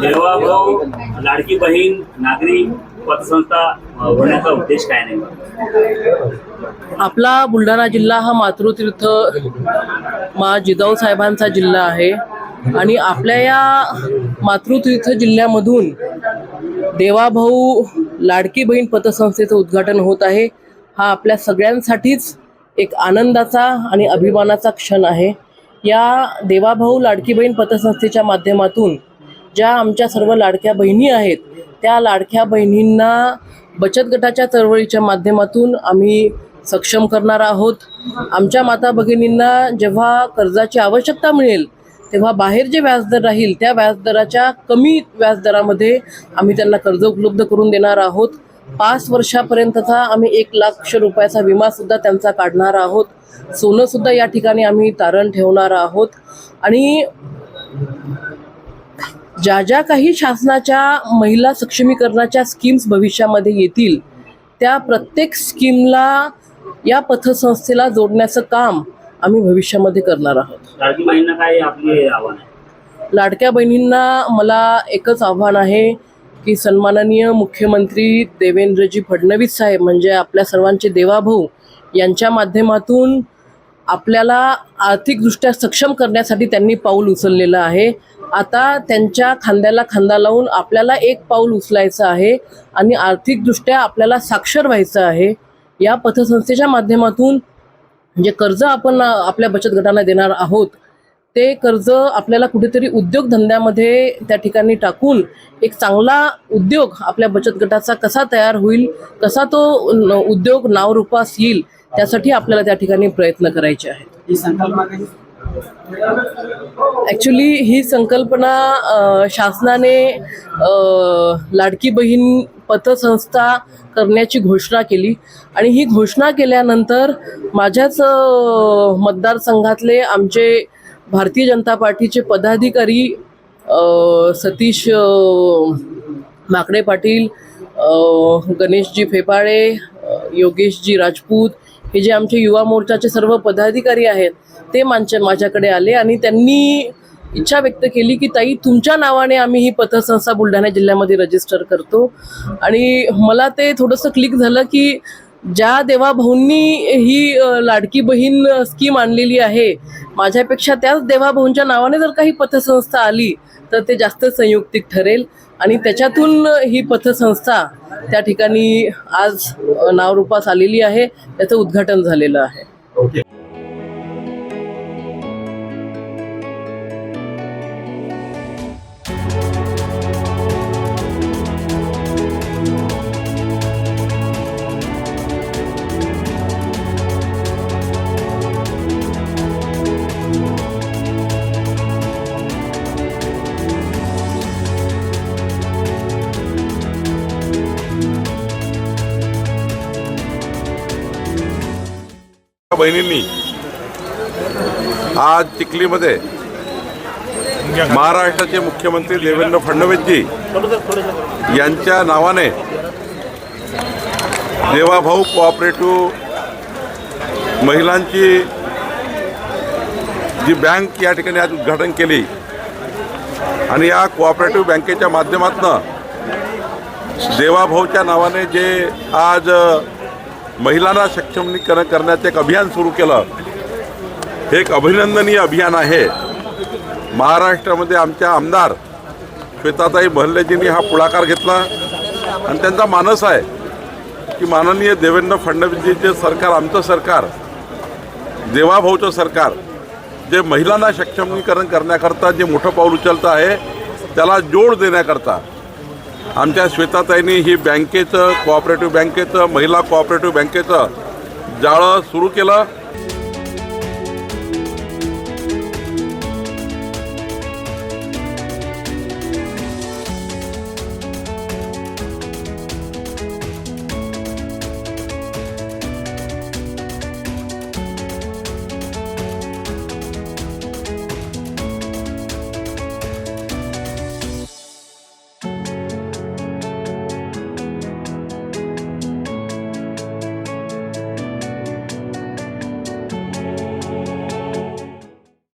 देवाभाऊ लाडकी बहीण नागरी पतसंस्था होण्याचा उद्देश काय नाही? आपला बुलढाणा जिल्हा हा मातृतीर्थ मा जिजाऊ साहेबांचा जिल्हा आहे. आणि आपल्या या मातृतीर्थ जिल्ह्यामधून देवाभाऊ लाडकी बहीण पतसंस्थेचं उद्घाटन होत आहे. हा आपल्या सगळ्यांसाठीच एक आनंदाचा आणि अभिमानाचा क्षण आहे. या देवाभाऊ लाडकी बहीण पतसंस्थेच्या माध्यमातून ज्या आमच्या सर्व लाडक्या बहिणी आहेत त्या लाडक्या बहिणींना बचत गटाच्या चळवळीच्या माध्यमातून आम्ही सक्षम करणार आहोत. आमच्या माता भगिनींना जेव्हा कर्जाची आवश्यकता मिळेल तेव्हा बाहेर जे व्याजदर राहील त्या व्याजदराच्या कमी व्याजदरामध्ये आम्ही त्यांना कर्ज उपलब्ध करून देणार आहोत. पाच वर्षापर्यंतचा आम्ही एक लाख रुपयाचा विमासुद्धा त्यांचा काढणार आहोत. सोनंसुद्धा या ठिकाणी आम्ही तारण ठेवणार आहोत. आणि ज्या ज्या काही शासनाच्या महिला सक्षमीकरणाच्या स्कीम्स भविष्यामध्ये येतील त्या प्रत्येक स्कीमला या पतसंस्थेला जोडण्याचं काम आम्ही भविष्यामध्ये करणार आहोत. लाडक्या बहिणींना मला एकच आव्हान आहे की सन्माननीय मुख्यमंत्री देवेंद्रजी फडणवीस साहेब म्हणजे आपल्या सर्वांचे देवाभाऊ यांच्या माध्यमातून आपल्याला आर्थिकदृष्ट्या सक्षम करण्यासाठी त्यांनी पाऊल उचललेलं आहे. आता त्यांच्या खांद्याला खांदा लावून आपल्याला एक पाऊल उचलायचं आहे आणि आर्थिकदृष्ट्या आपल्याला साक्षर व्हायचं आहे. या पथसंस्थेच्या माध्यमातून जे कर्ज आपण आपल्या बचत गटांना देणार आहोत ते कर्ज आपल्याला कुठेतरी उद्योगधंद्यामध्ये त्या ठिकाणी टाकून एक चांगला उद्योग आपल्या बचत गटाचा कसा तयार होईल कसा तो उद्योग नावरूपास येईल त्यासाठी आपल्याला त्या ठिकाणी प्रयत्न करायचे आहेत. ॲक्च्युली ही संकल्पना शासनाने लाडकी बहीण पतसंस्था करण्याची घोषणा केली. आणि ही घोषणा केल्यानंतर माझ्याच मतदारसंघातले आमचे भारतीय जनता पार्टीचे पदाधिकारी सतीश माकडे पाटील गणेशजी फेपाळे योगेशजी राजपूत हे जे आमचे युवा मोर्चाचे सर्व पदाधिकारी आहेत ते माझ्या माझ्याकडे आले आणि त्यांनी इच्छा व्यक्त केली की ताई तुमच्या नावाने आम्ही ही पतसंस्था बुलढाणा जिल्ह्यामध्ये रजिस्टर करतो. आणि मला ते थोडंसं क्लिक झालं की ज्या देवाभाऊंनी ही लाडकी बहीण स्कीम आणलेली आहे माझ्यापेक्षा त्याच देवाभाऊंच्या नावाने जर काही पथसंस्था आली तर ते जास्त संयुक्तिक ठरेल. आणि त्याच्यातून ही पथसंस्था त्या ठिकाणी आज नावरूपास आलेली आहे. त्याचं उद्घाटन झालेलं आहे. बहिणींनी आज चिखलीमध्ये महाराष्ट्राचे मुख्यमंत्री देवेंद्र फडणवीसजी यांच्या नावाने देवाभाऊ कोऑपरेटिव्ह महिलांची जी बँक या ठिकाणी आज उद्घाटन केली आणि या कोऑपरेटिव्ह बँकेच्या माध्यमातून देवाभाऊच्या नावाने जे आज महिलांना सक्षमीकरण करण्याचं एक अभियान सुरू केलं. हे एक अभिनंदनीय अभियान आहे. महाराष्ट्रामध्ये आमच्या आमदार श्वेताताई बहल्लेजींनी हा पुढाकार घेतला. आणि त्यांचा मानस आहे की माननीय देवेंद्र फडणवीसजीचे सरकार आमचं सरकार देवाभाऊचं सरकार जे महिलांना सक्षमीकरण करण्याकरता जे मोठं पाऊल उचलतं आहे त्याला जोड देण्याकरता आमच्या श्वेताताईंनी ही बँकेचं कोऑपरेटिव्ह बँकेचं महिला कोऑपरेटिव्ह बँकेचं जाळं सुरू केलं.